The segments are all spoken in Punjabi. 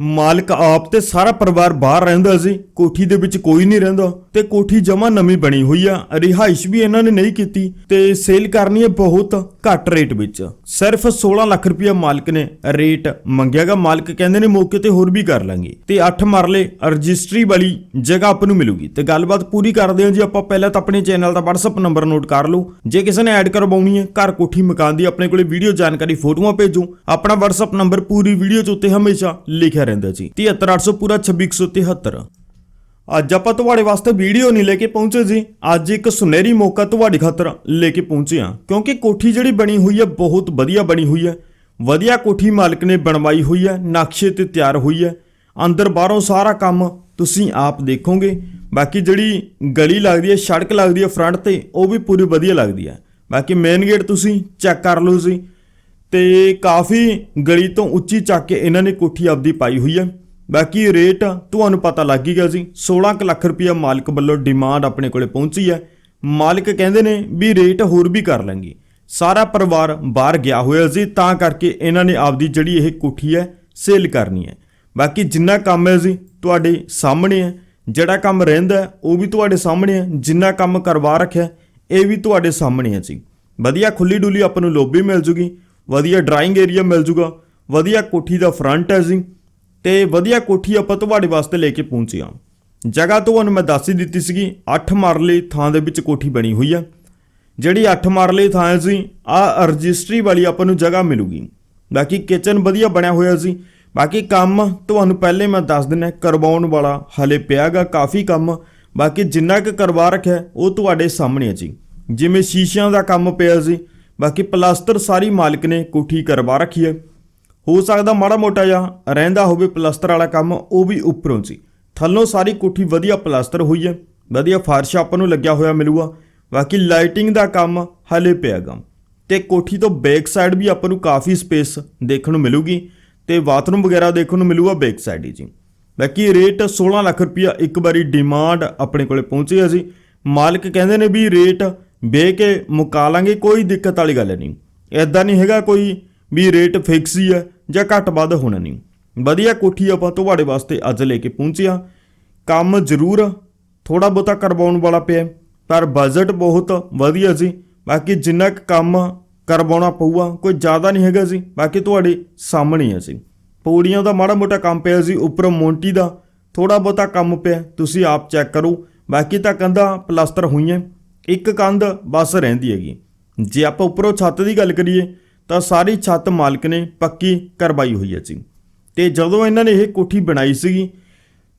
ਮਾਲਕ ਆਪ ਤੇ ਸਾਰਾ ਪਰਿਵਾਰ ਬਾਹਰ ਰਹਿੰਦਾ ਸੀ, ਕੋਠੀ ਦੇ ਵਿੱਚ ਕੋਈ ਨਹੀਂ ਰਹਿੰਦਾ ਤੇ ਕੋਠੀ ਜਮਾ ਨਵੀਂ ਬਣੀ ਹੋਈ ਆ, ਰਿਹਾਇਸ਼ ਵੀ ਇਹਨਾਂ ਨੇ ਨਹੀਂ ਕੀਤੀ ਤੇ ਸੇਲ ਕਰਨੀ ਹੈ ਬਹੁਤ ਘੱਟ ਰੇਟ ਵਿੱਚ। ਸਿਰਫ 16 ਲੱਖ ਰੁਪਇਆ ਮਾਲਕ ਨੇ ਰੇਟ ਮੰਗਿਆਗਾ, ਮਾਲਕ ਕਹਿੰਦੇ ਨੇ ਮੌਕੇ ਤੇ ਹੋਰ ਵੀ ਕਰ ਲਾਂਗੇ। ਤੇ 8 ਮਰਲੇ ਰਜਿਸਟਰੀ ਵਾਲੀ ਜਗ੍ਹਾ ਆਪ ਨੂੰ ਮਿਲੂਗੀ। ਤੇ ਗੱਲਬਾਤ ਪੂਰੀ ਕਰਦੇ ਹਾਂ ਜੀ, ਆਪਾਂ ਪਹਿਲਾਂ ਤਾਂ ਆਪਣੇ ਚੈਨਲ ਦਾ WhatsApp ਨੰਬਰ ਨੋਟ ਕਰ ਲਓ। ਜੇ ਕਿਸੇ ਨੇ ਐਡ ਕਰਵਾਉਣੀ ਹੈ, ਘਰ ਕੋਠੀ ਮਕਾਨ ਦੀ ਆਪਣੇ ਕੋਲੇ ਵੀਡੀਓ ਜਾਣਕਾਰੀ ਫੋਟੋਆਂ ਭੇਜੋ। ਆਪਣਾ WhatsApp ਨੰਬਰ ਪੂਰੀ ਵੀਡੀਓ 'ਚ ਉੱਤੇ ਹਮੇਸ਼ਾ ਲਿਖਿਆ ਰਹਿੰਦਾ ਜੀ 73800 ਪੂਰਾ 26173 ਅੱਜ ਆਪਾਂ ਤੁਹਾਡੇ ਵਾਸਤੇ ਵੀਡੀਓ ਨਹੀਂ ਲੈ ਕੇ ਪਹੁੰਚੇ ਜੀ। ਅੱਜ ਇੱਕ ਸੁਨਹਿਰੀ ਮੌਕਾ ਤੁਹਾਡੀ ਖਾਤਰ ਲੈ ਕੇ ਪਹੁੰਚੇ ਹਾਂ। ਕਿਉਂਕਿ ਕੋਠੀ ਜਿਹੜੀ ਬਣੀ ਹੋਈ ਹੈ, ਬਹੁਤ ਵਧੀਆ ਬਣੀ ਹੋਈ ਹੈ। ਵਧੀਆ ਕੋਠੀ ਮਾਲਕ ਨੇ ਬਣਵਾਈ ਹੋਈ ਹੈ, ਨਕਸ਼ੇ ਤੇ ਤਿਆਰ ਹੋਈ ਹੈ। ਅੰਦਰ ਬਾਹਰੋਂ ਸਾਰਾ ਕੰਮ ਤੁਸੀਂ ਆਪ ਦੇਖੋਗੇ। ਬਾਕੀ ਜਿਹੜੀ ਗਲੀ ਲੱਗਦੀ ਹੈ, ਸੜਕ ਲੱਗਦੀ ਹੈ ਫਰੰਟ ਤੇ, ਉਹ ਵੀ ਪੂਰੀ ਵਧੀਆ ਲੱਗਦੀ ਹੈ। ਬਾਕੀ ਮੇਨ ਗੇਟ ਤੁਸੀਂ ਚੈੱਕ ਕਰ ਲਓ ਜੀ। ਤੇ ਕਾਫੀ ਗਲੀ ਤੋਂ ਉੱਚੀ ਚੱਕ ਕੇ ਇਹਨਾਂ ਨੇ ਕੋਠੀ ਆਪਦੀ ਪਾਈ ਹੋਈ ਹੈ ਬਾਕੀ ਰੇਟ ਤੁਹਾਨੂੰ ਪਤਾ ਲੱਗ ਹੀ ਗਿਆ ਸੀ 16 ਕੁ ਲੱਖ ਰੁਪਇਆ ਮਾਲਕ ਵੱਲੋਂ ਡਿਮਾਂਡ ਆਪਣੇ ਕੋਲੇ ਪਹੁੰਚੀ ਹੈ ਮਾਲਕ ਕਹਿੰਦੇ ਨੇ ਵੀ ਰੇਟ ਹੋਰ ਵੀ ਕਰ ਲਾਂਗੇ ਸਾਰਾ ਪਰਿਵਾਰ ਬਾਹਰ ਗਿਆ ਹੋਇਆ ਸੀ, ਤਾਂ ਕਰਕੇ ਇਹਨਾਂ ਨੇ ਆਪਦੀ ਜਿਹੜੀ ਇਹ ਕੋਠੀ ਹੈ ਸੇਲ ਕਰਨੀ ਹੈ ਬਾਕੀ ਜਿੰਨਾ ਕੰਮ ਹੈ ਜੀ, ਤੁਹਾਡੇ ਸਾਹਮਣੇ ਹੈ ਜਿਹੜਾ ਕੰਮ ਰਹਿੰਦਾ, ਉਹ ਵੀ ਤੁਹਾਡੇ ਸਾਹਮਣੇ ਹੈ ਜਿੰਨਾ ਕੰਮ ਕਰਵਾ ਰੱਖਿਆ, ਇਹ ਵੀ ਤੁਹਾਡੇ ਸਾਹਮਣੇ ਹੈ ਜੀ। ਵਧੀਆ ਖੁੱਲੀ ਡੁੱਲੀ ਆਪਾਂ ਨੂੰ ਲੋਬੀ ਮਿਲ ਜੂਗੀ। ਵਧੀਆ ਡਰਾਇੰਗ ਏਰੀਆ ਮਿਲ ਜੂਗਾ, ਵਧੀਆ ਕੋਠੀ ਦਾ ਫਰੰਟ ਹੈ ਜੀ, ਤੇ ਵਧੀਆ ਕੋਠੀ ਆਪਾਂ ਤੁਹਾਡੇ ਵਾਸਤੇ ਲੈ ਕੇ ਪਹੁੰਚੇ ਹਾਂ। ਜਗ੍ਹਾ ਤੁਹਾਨੂੰ ਮੈਂ ਦੱਸ ਹੀ ਦਿੱਤੀ ਸੀਗੀ 8 ਮਰਲੇ ਥਾਂ ਦੇ ਵਿੱਚ ਕੋਠੀ ਬਣੀ ਹੋਈ ਆ ਜਿਹੜੀ 8 ਮਰਲੇ ਥਾਂ ਹੈ ਸੀ ਆ ਰਜਿਸਟਰੀ ਵਾਲੀ ਆਪਾਂ ਨੂੰ ਜਗ੍ਹਾ ਮਿਲੂਗੀ। ਬਾਕੀ ਕਿਚਨ ਵਧੀਆ ਬਣਿਆ ਹੋਇਆ ਸੀ ਬਾਕੀ ਕੰਮ ਤੁਹਾਨੂੰ ਪਹਿਲੇ ਮੈਂ ਦੱਸ ਦਿੰਨਾ ਕਰਵਾਉਣ ਵਾਲਾ ਹਲੇ ਪਿਆਗਾ, ਕਾਫੀ ਕੰਮ। ਬਾਕੀ ਜਿੰਨਾ ਕੁ ਕਰਵਾ ਰੱਖਿਆ, ਉਹ ਤੁਹਾਡੇ ਸਾਹਮਣੇ ਹੈ ਜੀ। ਜਿਵੇਂ ਸ਼ੀਸ਼ਿਆਂ ਦਾ ਕੰਮ ਪਿਆ ਸੀ ਬਾਕੀ ਪਲਾਸਟਰ ਸਾਰੀ ਮਾਲਕ ਨੇ ਕੋਠੀ ਕਰਵਾ ਰੱਖੀ ਹੈ। ਹੋ ਸਕਦਾ ਮਾੜਾ ਮੋਟਾ ਜਿਹਾ ਰਹਿੰਦਾ ਹੋਵੇ ਪਲਾਸਟਰ ਵਾਲਾ ਕੰਮ, ਉਹ ਵੀ ਉੱਪਰੋਂ ਸੀ। ਥੱਲੋਂ ਸਾਰੀ ਕੋਠੀ ਵਧੀਆ ਪਲਾਸਟਰ ਹੋਈ ਹੈ। ਵਧੀਆ ਫਰਸ਼ ਆਪਾਂ ਨੂੰ ਲੱਗਿਆ ਹੋਇਆ ਮਿਲੂਗਾ। ਬਾਕੀ ਲਾਈਟਿੰਗ ਦਾ ਕੰਮ ਹਲੇ ਪਿਆਗਾ ਤੇ ਕੋਠੀ ਤੋਂ ਬੈਕ ਸਾਈਡ ਵੀ ਆਪਾਂ ਨੂੰ ਕਾਫੀ ਸਪੇਸ ਦੇਖਣ ਨੂੰ ਮਿਲੂਗੀ ਤੇ ਬਾਥਰੂਮ ਵਗੈਰਾ ਦੇਖਣ ਨੂੰ ਮਿਲੂਗਾ ਬੈਕ ਸਾਈਡ ਹੀ ਜੀ। ਬਾਕੀ ਰੇਟ 16 ਲੱਖ ਰੁਪਇਆ ਇੱਕ ਵਾਰੀ ਡਿਮਾਂਡ ਆਪਣੇ ਕੋਲੇ ਪਹੁੰਚੀ ਹੈ ਜੀ ਮਾਲਕ ਕਹਿੰਦੇ ਨੇ ਵੀ ਰੇਟ ਵੇ ਕੇ ਮੁਕਾ ਲਾਂਗੇ, ਕੋਈ ਦਿੱਕਤ ਵਾਲੀ ਗੱਲ ਨਹੀਂ। ਐਦਾਂ ਨਹੀਂ ਹੈਗਾ ਕੋਈ ਵੀ ਰੇਟ ਫਿਕਸ ਹੀ ਹੈ ਜਾਂ ਘੱਟ ਵੱਧ ਹੋਣਾ ਨਹੀਂ। ਵਧੀਆ ਕੋਠੀ ਆਪਾਂ ਤੁਹਾਡੇ ਵਾਸਤੇ ਅੱਜ ਲੈ ਕੇ ਪਹੁੰਚਿਆ ਕੰਮ ਜ਼ਰੂਰ ਥੋੜਾ ਬਹੁਤਾ ਕਰਵਾਉਣ ਵਾਲਾ ਪਿਆ ਪਰ ਬਜਟ ਬਹੁਤ ਵਧੀਆ ਸੀ। ਬਾਕੀ ਜਿੰਨਾ ਕੁ ਕੰਮ ਕਰਵਾਉਣਾ ਪਊਗਾ, ਕੋਈ ਜ਼ਿਆਦਾ ਨਹੀਂ ਹੈਗਾ ਜੀ ਬਾਕੀ ਤੁਹਾਡੇ ਸਾਹਮਣੇ ਆ ਜੀ ਪੌੜੀਆਂ ਦਾ ਮਾੜਾ ਮੋਟਾ ਕੰਮ ਪਿਆ ਸੀ, ਉੱਪਰ ਮੋਂਟੀ ਦਾ ਥੋੜਾ ਬਹੁਤਾ ਕੰਮ ਪਿਆ। ਤੁਸੀਂ ਆਪ ਚੈੱਕ ਕਰੋ। ਬਾਕੀ ਤਾਂ ਕੰਧਾਂ ਪਲਾਸਟਰ ਹੋਈਆਂ। ਇੱਕ ਕੰਧ ਬਸ ਰਹਿੰਦੀ ਹੈਗੀ। ਜੇ ਆਪਾਂ ਉੱਪਰੋਂ ਛੱਤ ਦੀ ਗੱਲ ਕਰੀਏ, ਤਾਂ ਸਾਰੀ ਛੱਤ ਮਾਲਕ ਨੇ ਪੱਕੀ ਕਰਵਾਈ ਹੋਈ ਹੈ ਜੀ। ਤੇ ਜਦੋਂ ਇਹਨਾਂ ਨੇ ਇਹ ਕੋਠੀ ਬਣਾਈ ਸੀਗੀ,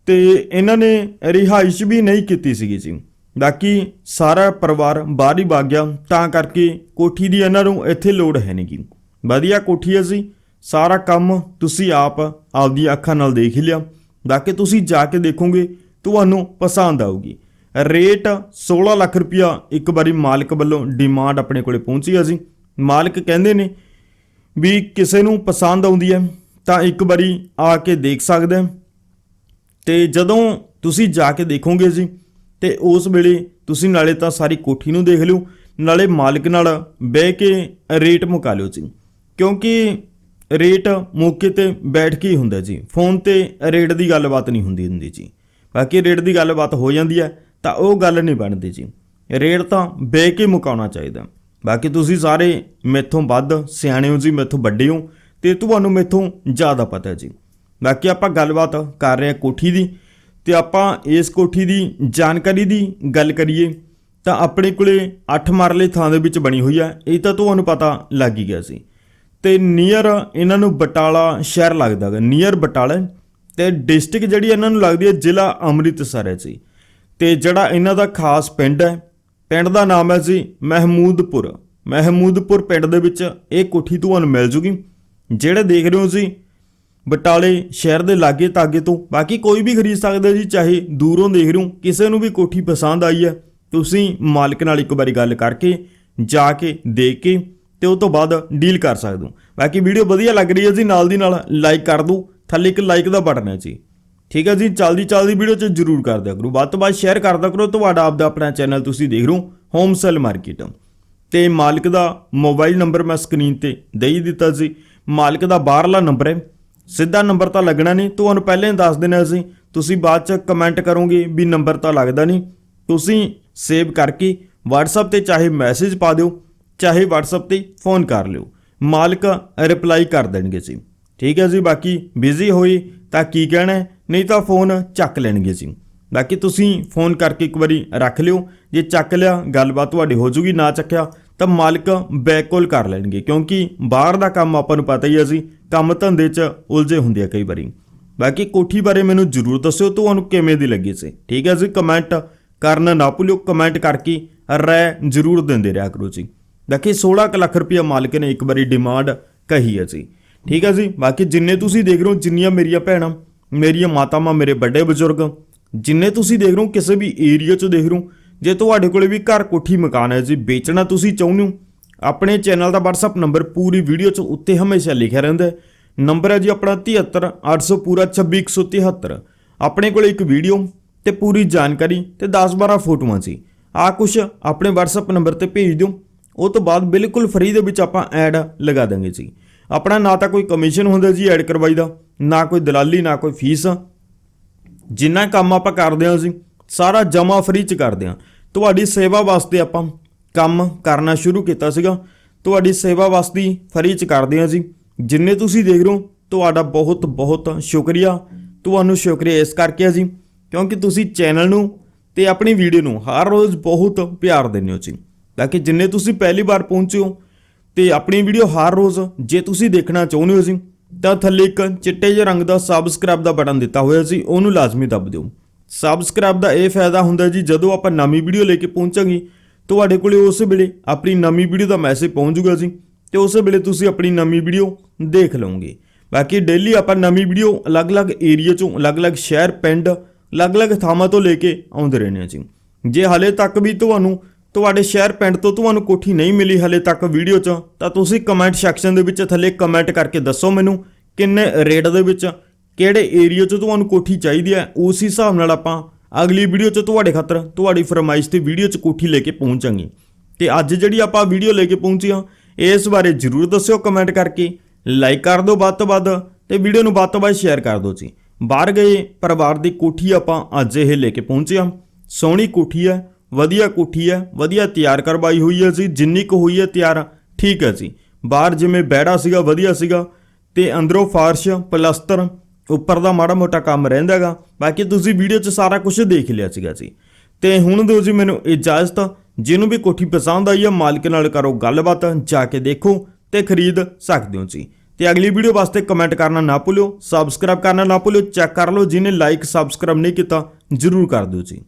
ਤੇ ਇਹਨਾਂ ਨੇ ਰਿਹਾਇਸ਼ ਵੀ ਨਹੀਂ ਕੀਤੀ ਸੀਗੀ ਜੀ। ਬਾਕੀ ਸਾਰਾ ਪਰਿਵਾਰ ਬਾਹਰ ਹੀ ਵਗ ਗਿਆ, ਤਾਂ ਕਰਕੇ ਕੋਠੀ ਦੀ ਇਹਨਾਂ ਨੂੰ ਇੱਥੇ ਲੋੜ ਹੈ ਨਹੀਂਗੀ ਵਧੀਆ ਕੋਠੀ ਹੈ ਜੀ, ਸਾਰਾ ਕੰਮ ਤੁਸੀਂ ਆਪ ਆਪਦੀ ਅੱਖਾਂ ਨਾਲ ਦੇਖ ਲਿਆ। ਬਾਕੀ ਤੁਸੀਂ ਜਾ ਕੇ ਦੇਖੋਗੇ, ਤੁਹਾਨੂੰ ਪਸੰਦ ਆਊਗੀ। ਰੇਟ 16 ਲੱਖ ਰੁਪਇਆ ਇੱਕ ਵਾਰੀ ਮਾਲਕ ਵੱਲੋਂ ਡਿਮਾਂਡ ਆਪਣੇ ਕੋਲੇ ਪਹੁੰਚੀ ਆ ਜੀ। ਮਾਲਕ ਕਹਿੰਦੇ ਨੇ ਵੀ ਕਿਸੇ ਨੂੰ ਪਸੰਦ ਆਉਂਦੀ ਹੈ ਤਾਂ ਇੱਕ ਵਾਰੀ ਆ ਕੇ ਦੇਖ ਸਕਦਾ ਹੈ। ਤੇ ਜਦੋਂ ਤੁਸੀਂ ਜਾ ਕੇ ਦੇਖੋਗੇ ਜੀ, ਤੇ ਉਸ ਵੇਲੇ ਤੁਸੀਂ ਨਾਲੇ ਤਾਂ ਸਾਰੀ ਕੋਠੀ ਨੂੰ ਦੇਖ ਲਿਓ, ਨਾਲੇ ਮਾਲਕ ਨਾਲ ਬਹਿ ਕੇ ਰੇਟ ਮੁਕਾ ਲਿਓ ਜੀ। ਕਿਉਂਕਿ ਰੇਟ ਮੌਕੇ ਤੇ ਬੈਠ ਕੇ ਹੀ ਹੁੰਦਾ ਜੀ। ਫੋਨ ਤੇ ਰੇਟ ਦੀ ਗੱਲਬਾਤ ਨਹੀਂ ਹੁੰਦੀ ਹੁੰਦੀ ਜੀ। ਬਾਕੀ ਰੇਟ ਦੀ ਗੱਲਬਾਤ ਹੋ ਜਾਂਦੀ ਹੈ। ਤਾਂ ਉਹ ਗੱਲ ਨਹੀਂ ਬਣਦੀ ਜੀ। ਰੇਟ ਤਾਂ ਬਹਿ ਕੇ ਮੁਕਾਉਣਾ ਚਾਹੀਦਾ। ਬਾਕੀ ਤੁਸੀਂ ਸਾਰੇ ਮੈਥੋਂ ਵੱਧ, ਸਿਆਣੇ ਹੋ ਜੀ, ਮੈਥੋਂ ਵੱਡੇ ਹੋ, ਤੇ ਤੁਹਾਨੂੰ ਮੈਥੋਂ ਜ਼ਿਆਦਾ ਪਤਾ ਜੀ। ਬਾਕੀ ਆਪਾਂ ਗੱਲਬਾਤ ਕਰ ਰਹੇ ਹਾਂ ਕੋਠੀ ਦੀ, ਤੇ ਆਪਾਂ ਇਸ ਕੋਠੀ ਦੀ ਜਾਣਕਾਰੀ ਦੀ ਗੱਲ ਕਰੀਏ, ਤਾਂ ਆਪਣੇ ਕੋਲੇ 8 ਮਰਲੇ ਥਾਂ ਦੇ ਵਿੱਚ ਬਣੀ ਹੋਈ ਹੈ ਇਹ ਤਾਂ ਤੁਹਾਨੂੰ ਪਤਾ ਲੱਗ ਹੀ ਗਿਆ ਸੀ। ਤੇ ਨੀਅਰ ਇਹਨਾਂ ਨੂੰ ਬਟਾਲਾ ਸ਼ਹਿਰ ਲੱਗਦਾ ਹੈ ਨੀਅਰ ਬਟਾਲਾ, ਤੇ ਡਿਸਟ੍ਰਿਕਟ ਜਿਹੜੀ ਇਹਨਾਂ ਨੂੰ ਲੱਗਦੀ ਹੈ ਜ਼ਿਲ੍ਹਾ ਅੰਮ੍ਰਿਤਸਰ ਹੈ ਜੀ। ਤੇ ਜਿਹੜਾ ਇਹਨਾਂ ਦਾ ਖਾਸ ਪਿੰਡ ਹੈ, ਪਿੰਡ ਦਾ ਨਾਮ ਹੈ ਜੀ ਮਹਿਮੂਦਪੁਰ। ਮਹਿਮੂਦਪੁਰ ਪਿੰਡ ਦੇ ਵਿੱਚ ਇਹ ਕੋਠੀ ਤੁਹਾਨੂੰ ਮਿਲ ਜੂਗੀ, ਜਿਹੜੇ ਦੇਖ ਰਹੇ ਹੋ ਜੀ ਬਟਾਲੇ ਸ਼ਹਿਰ ਦੇ ਲਾਗੇ ਤਾਗੇ ਤੋਂ। ਬਾਕੀ ਕੋਈ ਵੀ ਖਰੀਦ ਸਕਦਾ ਜੀ, ਚਾਹੇ ਦੂਰੋਂ ਦੇਖ ਰਹੇ ਹੋ, ਕਿਸੇ ਨੂੰ ਵੀ ਕੋਠੀ ਪਸੰਦ ਆਈ ਹੈ, ਤੁਸੀਂ ਮਾਲਕ ਨਾਲ ਇੱਕ ਵਾਰੀ ਗੱਲ ਕਰਕੇ ਜਾ ਕੇ ਦੇਖ ਕੇ ਤੇ ਉਹ ਤੋਂ ਬਾਅਦ ਡੀਲ ਕਰ ਸਕਦੇ ਹੋ। ਬਾਕੀ ਵੀਡੀਓ ਵਧੀਆ ਲੱਗ ਰਹੀ ਹੈ ਜੀ, ਨਾਲ ਦੀ ਨਾਲ ਲਾਈਕ ਕਰ ਦਿਓ, ਥੱਲੇ ਇੱਕ ਲਾਈਕ ਦਾ ਬਟਨ ਹੈ ਜੀ। ਠੀਕ ਹੈ ਜੀ, ਚਲਦੀ ਚਲਦੀ ਵੀਡੀਓ 'ਚ ਜਰੂਰ ਕਰ ਦਿਆ ਕਰੋ। ਵੱਧ ਤੋਂ ਵੱਧ ਸ਼ੇਅਰ ਕਰਦਾ ਕਰੋ। ਤੁਹਾਡਾ ਆਪਦਾ ਆਪਣਾ ਚੈਨਲ ਤੁਸੀਂ ਦੇਖ ਰਹੇ ਹੋ ਹੋਮ ਸੈਲ ਮਾਰਕੀਟ ਤੇ ਮਾਲਕ ਦਾ ਮੋਬਾਈਲ ਨੰਬਰ ਮੈਂ ਸਕਰੀਨ ਤੇ ਦੇ ਹੀ ਦਿੱਤਾ ਸੀ। ਮਾਲਕ ਦਾ ਬਾਹਰਲਾ ਨੰਬਰ ਹੈ। ਸਿੱਧਾ ਨੰਬਰ ਤਾਂ ਲੱਗਣਾ ਨਹੀਂ। ਤੁਹਾਨੂੰ ਪਹਿਲਾਂ ਹੀ ਦੱਸ ਦੇਣਾ ਸੀ ਤੁਸੀਂ ਬਾਅਦ ਚ ਕਮੈਂਟ ਕਰੋਗੇ ਵੀ ਨੰਬਰ ਤਾਂ ਲੱਗਦਾ ਨਹੀਂ। ਤੁਸੀਂ ਸੇਵ ਕਰਕੇ WhatsApp ਤੇ ਚਾਹੇ ਮੈਸੇਜ ਪਾ ਦਿਓ, ਚਾਹੇ WhatsApp ਤੇ ਫੋਨ ਕਰ ਲਿਓ। ਮਾਲਕ ਰਿਪਲਾਈ ਕਰ ਦੇਣਗੇ ਜੀ। ਠੀਕ ਹੈ ਜੀ, ਬਾਕੀ ਬਿਜ਼ੀ ਹੋਈ ਤਾਂ ਕੀ ਕਹਿਣਾ ਨਹੀਂ ਤਾਂ ਫੋਨ ਚੱਕ ਲੈਣਗੇ ਜੀ। ਬਾਕੀ ਤੁਸੀਂ ਫੋਨ ਕਰਕੇ ਇੱਕ ਵਾਰੀ ਰੱਖ ਲਿਓ। ਜੇ ਚੱਕ ਲਿਆ, ਗੱਲਬਾਤ ਤੁਹਾਡੀ ਹੋ ਜੂਗੀ। ਨਾ ਚੱਕਿਆ, ਤਾਂ ਮਾਲਕ ਬੈਕ ਕਾਲ ਕਰ ਲੈਣਗੇ। ਕਿਉਂਕਿ ਬਾਹਰ ਦਾ ਕੰਮ ਆਪਾਂ ਨੂੰ ਪਤਾ ਹੀ ਹੈ ਜੀ, ਕੰਮ ਧੰਦੇ 'ਚ ਉਲਝੇ ਹੁੰਦੇ ਆ ਕਈ ਵਾਰੀ। ਬਾਕੀ ਕੋਠੀ ਬਾਰੇ ਮੈਨੂੰ ਜਰੂਰ ਦੱਸਿਓ, ਤੁਹਾਨੂੰ ਕਿਵੇਂ ਦੀ ਲੱਗੀ ਸੀ। ਠੀਕ ਹੈ ਜੀ, ਕਮੈਂਟ ਕਰਨਾ ਨਾ ਭੁੱਲਿਓ। ਕਮੈਂਟ ਕਰਕੇ ਰਾਏ ਜਰੂਰ ਦਿੰਦੇ ਰਿਹਾ ਕਰੋ ਜੀ। ਬਾਕੀ 16 ਕੁ ਲੱਖ ਰੁਪਇਆ ਮਾਲਕ ਨੇ ਇੱਕ ਵਾਰੀ ਡਿਮਾਂਡ ਕਹੀ ਹੈ ਜੀ। ਠੀਕ ਹੈ ਜੀ, ਬਾਕੀ ਜਿੰਨੇ ਤੁਸੀਂ ਦੇਖ ਰਹੇ ਹੋ, ਜਿੰਨੀਆਂ ਮੇਰੀਆਂ ਭੈਣਾਂ ਮੇਰੀਆਂ ਮਾਤਾਵਾਂ ਮੇਰੇ ਵੱਡੇ ਬਜ਼ੁਰਗ, ਜਿੰਨੇ ਤੁਸੀਂ ਦੇਖ ਰਹੇ ਹੋ, ਕਿਸੇ ਵੀ ਏਰੀਆ 'ਚ ਦੇਖ ਰਹੇ ਹੋ, ਜੇ ਤੁਹਾਡੇ ਕੋਲੇ ਵੀ ਘਰ ਕੋਠੀ ਮਕਾਨ ਹੈ ਜੀ, ਵੇਚਣਾ ਤੁਸੀਂ ਚਾਹੁੰਦੇ ਹੋ, ਆਪਣੇ ਚੈਨਲ ਦਾ WhatsApp ਨੰਬਰ ਪੂਰੀ ਵੀਡੀਓ 'ਚ ਉੱਤੇ ਹਮੇਸ਼ਾ ਲਿਖਿਆ ਰਹਿੰਦਾ ਹੈ। ਨੰਬਰ ਹੈ ਜੀ ਆਪਣਾ 73800 ਪੂਰਾ 26173 ਆਪਣੇ ਕੋਲੇ ਇੱਕ ਵੀਡੀਓ ਤੇ ਪੂਰੀ ਜਾਣਕਾਰੀ ਤੇ 10-12 ਫੋਟੋਆਂ ਸੀ। ਆ ਕੁਛ ਆਪਣੇ WhatsApp ਨੰਬਰ ਤੇ ਭੇਜ ਦਿਓ। ਉਹ ਤੋਂ ਬਾਅਦ ਬਿਲਕੁਲ ਫ੍ਰੀ ਦੇ ਵਿੱਚ ਆਪਾਂ ਐਡ ਲਗਾ ਦਾਂਗੇ ਜੀ। ਆਪਣਾ ਨਾ ਤਾਂ ਕੋਈ ਕਮਿਸ਼ਨ ਹੁੰਦਾ ਜੀ ਐਡ ਕਰਵਾਈ ਦਾ ਨਾ ਕੋਈ ਦਲਾਲੀ, ਨਾ ਕੋਈ ਫੀਸ। ਜਿੰਨਾ ਕੰਮ ਆਪਾਂ ਕਰਦੇ ਹਾਂ ਅਸੀਂ, ਸਾਰਾ ਜਮਾ ਫ੍ਰੀ ਚ ਕਰਦੇ ਹਾਂ। ਤੁਹਾਡੀ ਸੇਵਾ ਵਾਸਤੇ ਆਪਾਂ ਕੰਮ ਕਰਨਾ ਸ਼ੁਰੂ ਕੀਤਾ ਸੀਗਾ। ਤੁਹਾਡੀ ਸੇਵਾ ਵਾਸਤੇ ਫ੍ਰੀ ਚ ਕਰਦੇ ਹਾਂ ਜੀ ਜਿੰਨੇ ਤੁਸੀਂ ਦੇਖ ਰਹੇ ਹੋ, ਤੁਹਾਡਾ ਬਹੁਤ ਬਹੁਤ ਸ਼ੁਕਰੀਆ। ਤੁਹਾਨੂੰ ਸ਼ੁਕਰੀਆ ਇਸ ਕਰਕੇ ਆ ਜੀ ਕਿਉਂਕਿ ਤੁਸੀਂ ਚੈਨਲ ਨੂੰ ਤੇ ਆਪਣੀ ਵੀਡੀਓ ਨੂੰ ਹਰ ਰੋਜ਼ ਬਹੁਤ ਪਿਆਰ ਦਿੰਦੇ ਹੋ ਜੀ। ਬਾਕੀ ਜਿੰਨੇ ਤੁਸੀਂ ਪਹਿਲੀ ਵਾਰ ਪਹੁੰਚੇ ਹੋ, ਤੇ ਆਪਣੀ ਵੀਡੀਓ ਹਰ ਰੋਜ਼ ਜੇ ਤੁਸੀਂ ਦੇਖਣਾ ਚਾਹੁੰਦੇ ਹੋ ਜੀ ਤਾਂ ਥੱਲੇ ਇੱਕ ਚਿੱਟੇ ਜਿਹੇ ਰੰਗ ਦਾ ਸਬਸਕ੍ਰਾਈਬ ਦਾ ਬਟਨ ਦਿੱਤਾ ਹੋਇਆ ਸੀ, ਉਹਨੂੰ ਲਾਜ਼ਮੀ ਦੱਬ ਦਿਓ। ਸਬਸਕ੍ਰਾਈਬ ਦਾ ਇਹ ਫਾਇਦਾ ਹੁੰਦਾ ਜੀ, ਜਦੋਂ ਆਪਾਂ ਨਵੀਂ ਵੀਡੀਓ ਲੈ ਕੇ ਪਹੁੰਚਾਂਗੇ, ਤੁਹਾਡੇ ਕੋਲੇ ਉਸ ਵੇਲੇ ਆਪਣੀ ਨਵੀਂ ਵੀਡੀਓ ਦਾ ਮੈਸੇਜ ਪਹੁੰਚ ਜਾਊਗਾ ਜੀ, ਤੇ ਉਸ ਵੇਲੇ ਤੁਸੀਂ ਆਪਣੀ ਨਵੀਂ ਵੀਡੀਓ ਦੇਖ ਲਓਗੇ। ਬਾਕੀ ਡੇਲੀ ਆਪਾਂ ਨਵੀਂ ਵੀਡੀਓ ਅਲੱਗ-ਅਲੱਗ ਏਰੀਆ ਚੋਂ, ਅਲੱਗ-ਅਲੱਗ ਸ਼ਹਿਰ, ਪਿੰਡ, ਅਲੱਗ-ਅਲੱਗ ਥਾਵਾਂ ਤੋਂ ਲੈ ਕੇ ਆਉਂਦੇ ਰਹਿੰਦੇ ਹਾਂ ਜੀ। ਜੇ ਹਾਲੇ ਤੱਕ ਵੀ ਤੁਹਾਨੂੰ ਤੁਹਾਡੇ ਸ਼ਹਿਰ ਪਿੰਡ ਤੋਂ ਤੁਹਾਨੂੰ ਕੋਠੀ ਨਹੀਂ ਮਿਲੀ ਹਲੇ ਤੱਕ ਵੀਡੀਓ 'ਚ, ਤਾਂ ਤੁਸੀਂ ਕਮੈਂਟ ਸੈਕਸ਼ਨ ਦੇ ਵਿੱਚ ਥੱਲੇ ਕਮੈਂਟ ਕਰਕੇ ਦੱਸੋ ਮੈਨੂੰ ਕਿੰਨੇ ਰੇਟ ਦੇ ਵਿੱਚ ਕਿਹੜੇ ਏਰੀਆ 'ਚ ਤੁਹਾਨੂੰ ਕੋਠੀ ਚਾਹੀਦੀ ਹੈ, ਉਸ ਹਿਸਾਬ ਨਾਲ ਆਪਾਂ ਅਗਲੀ ਵੀਡੀਓ 'ਚ ਤੁਹਾਡੇ ਖਾਤਰ ਤੁਹਾਡੀ ਫਰਮਾਇਸ਼ ਤੇ ਵੀਡੀਓ 'ਚ ਕੋਠੀ ਲੈ ਕੇ ਪਹੁੰਚਾਂਗੇ। ਤੇ ਅੱਜ ਜਿਹੜੀ ਆਪਾਂ ਵੀਡੀਓ ਲੈ ਕੇ ਪਹੁੰਚੇ ਹਾਂ, ਇਸ ਬਾਰੇ ਜਰੂਰ ਦੱਸਿਓ ਕਮੈਂਟ ਕਰਕੇ ਲਾਈਕ ਕਰ ਦਿਓ ਵੱਧ ਤੋਂ ਵੱਧ ਤੇ ਵੀਡੀਓ ਨੂੰ ਵੱਧ ਤੋਂ ਵੱਧ ਸ਼ੇਅਰ ਕਰ ਦਿਓ ਜੀ। ਬਾਹਰ ਗਏ ਪਰਿਵਾਰ ਦੀ ਕੋਠੀ ਆਪਾਂ ਅੱਜ ਇਹ ਲੈ ਕੇ ਪਹੁੰਚੇ ਹਾਂ। ਸੋਹਣੀ ਕੋਠੀ ਹੈ ਵਧੀਆ ਕੋਠੀ ਹੈ, ਵਧੀਆ ਤਿਆਰ ਕਰਵਾਈ ਹੋਈ ਹੈ ਜੀ, ਜਿੰਨੀ ਕੁ ਹੋਈ ਹੈ ਤਿਆਰ, ਠੀਕ ਹੈ ਜੀ। ਬਾਹਰ ਜਿਵੇਂ ਬੈੜਾ ਸੀਗਾ, ਵਧੀਆ ਸੀਗਾ। ਤੇ ਅੰਦਰੋਂ ਫਾਰਸ਼, ਪਲਸਤਰ, ਉੱਪਰ ਦਾ ਮਾੜਾ ਮੋਟਾ ਕੰਮ ਰਹਿੰਦਾਗਾ ਬਾਕੀ ਤੁਸੀਂ ਵੀਡੀਓ 'ਚ ਸਾਰਾ ਕੁਝ ਦੇਖ ਲਿਆ ਸੀਗਾ ਜੀ। ਤੇ ਹੁਣ ਦਿਓ ਜੀ ਮੈਨੂੰ ਇਜਾਜ਼ਤ, ਜਿਹਨੂੰ ਵੀ ਕੋਠੀ ਪਸੰਦ ਆਈ ਹੈ, ਮਾਲਕ ਨਾਲ ਕਰੋ ਗੱਲਬਾਤ, ਜਾ ਕੇ ਦੇਖੋ ਤੇ ਖਰੀਦ ਸਕਦੇ ਹੋ ਜੀ। ਤੇ ਅਗਲੀ ਵੀਡੀਓ ਵਾਸਤੇ ਕਮੈਂਟ ਕਰਨਾ ਨਾ ਭੁੱਲਿਓ, ਸਬਸਕ੍ਰਾਈਬ ਕਰਨਾ ਨਾ ਭੁੱਲਿਓ, ਚੈੱਕ ਕਰ ਲਓ, ਜਿਹਨੇ ਲਾਈਕ ਸਬਸਕ੍ਰਾਈਬ ਨਹੀਂ ਕੀਤਾ, ਜਰੂਰ ਕਰ ਦਿਓ ਜੀ।